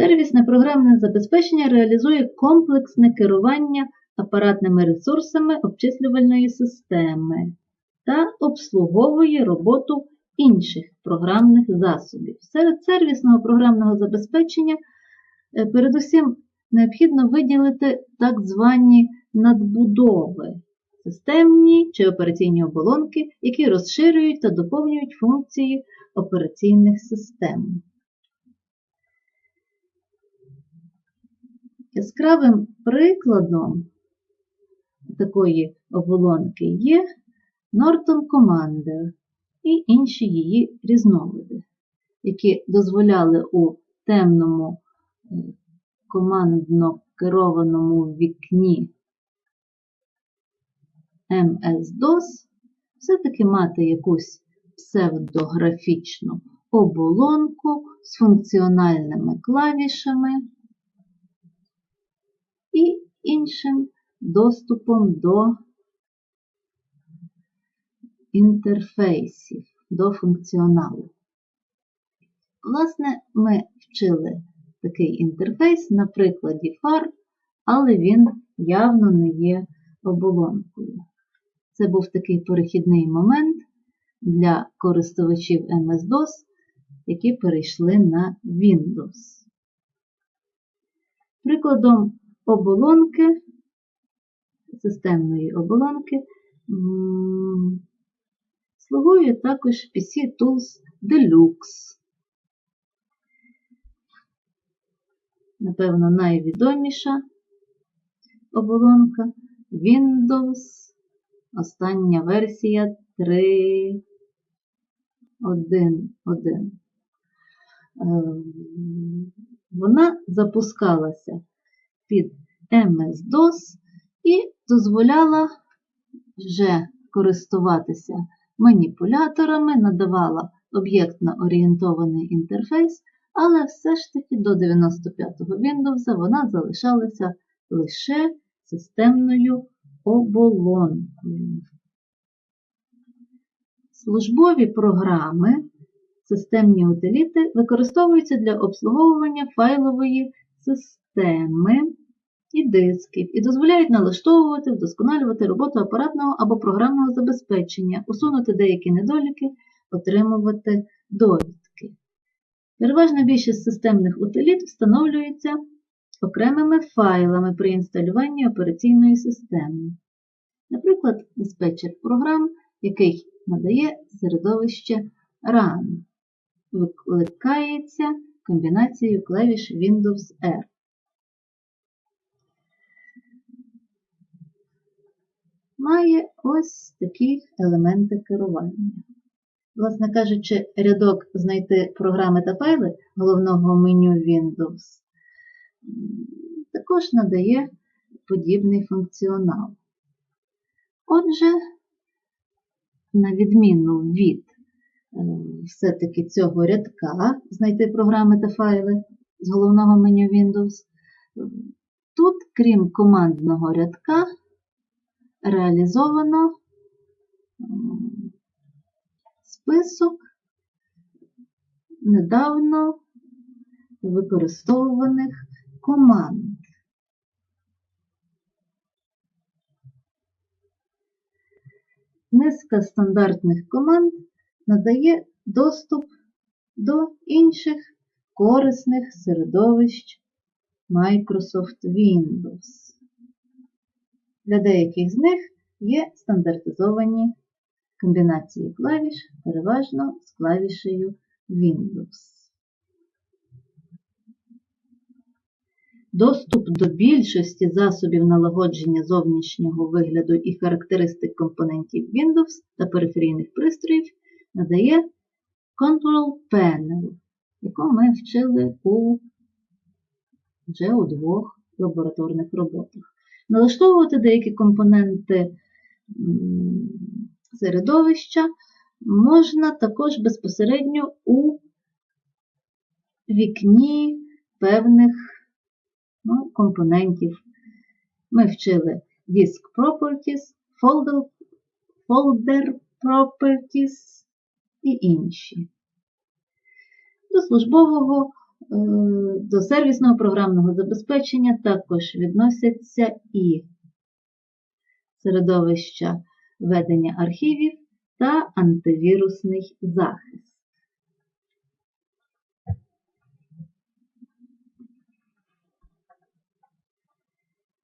Сервісне програмне забезпечення реалізує комплексне керування апаратними ресурсами обчислювальної системи та обслуговує роботу інших програмних засобів. Серед сервісного програмного забезпечення е, передусім необхідно виділити так звані надбудови, системні чи операційні оболонки, які розширюють та доповнюють функції операційних систем. Яскравим прикладом такої оболонки є Norton Commander і інші її різновиди, які дозволяли у темному е, командно керованому вікні MS-DOS все-таки мати якусь псевдографічну оболонку з функціональними клавішами і іншим доступом до інтерфейсів, до функціоналу. Власне, ми вчили такий інтерфейс на прикладі фар, але він явно не є оболонкою. Це був такий перехідний момент для користувачів MS-DOS, які перейшли на Windows. Прикладом оболонки, системної оболонки, слугує також PC Tools Deluxe. Напевно, найвідоміша оболонка Windows, остання версія 3.1.1. Ем, Вона запускалася під MS-DOS і дозволяла вже користуватися маніпуляторами, надавала об'єктно орієнтований інтерфейс, але все ж таки до 95-го Windows вона залишалася лише системною оболонкою. Службові програми, системні утиліти використовуються для обслуговування файлової системи і дисків і дозволяють налаштовувати, вдосконалювати роботу апаратного або програмного забезпечення, усунути деякі недоліки, отримувати довідки. Переважна більшість системних утиліт встановлюється окремими файлами при інсталюванні операційної системи. Наприклад, диспетчер програм, який надає середовище RUN, викликається комбінацією клавіш Windows R. Має ось такі елементи керування. Власне кажучи, рядок знайти програми та файли головного меню Windows також надає подібний функціонал. Отже, на відміну від все-таки цього рядка знайти програми та файли з головного меню Windows, тут, крім командного рядка, реалізовано список недавно використовуваних команд. Низка стандартних команд надає доступ до інших корисних середовищ Microsoft Windows. Для деяких з них є стандартизовані комбінації клавіш, переважно з клавішею Windows. Доступ до більшості засобів налагодження зовнішнього вигляду і характеристик компонентів Windows та периферійних пристроїв надає Control Panel, яку ми вчили у, вже у двох лабораторних роботах. Налаштовувати деякі компоненти середовища можна також безпосередньо у вікні певних ну, компонентів. Ми вчили Disk Properties, Folder, Folder Properties і інші. До службового До сервісного програмного забезпечення також відносяться і середовища ведення архівів та антивірусний захист.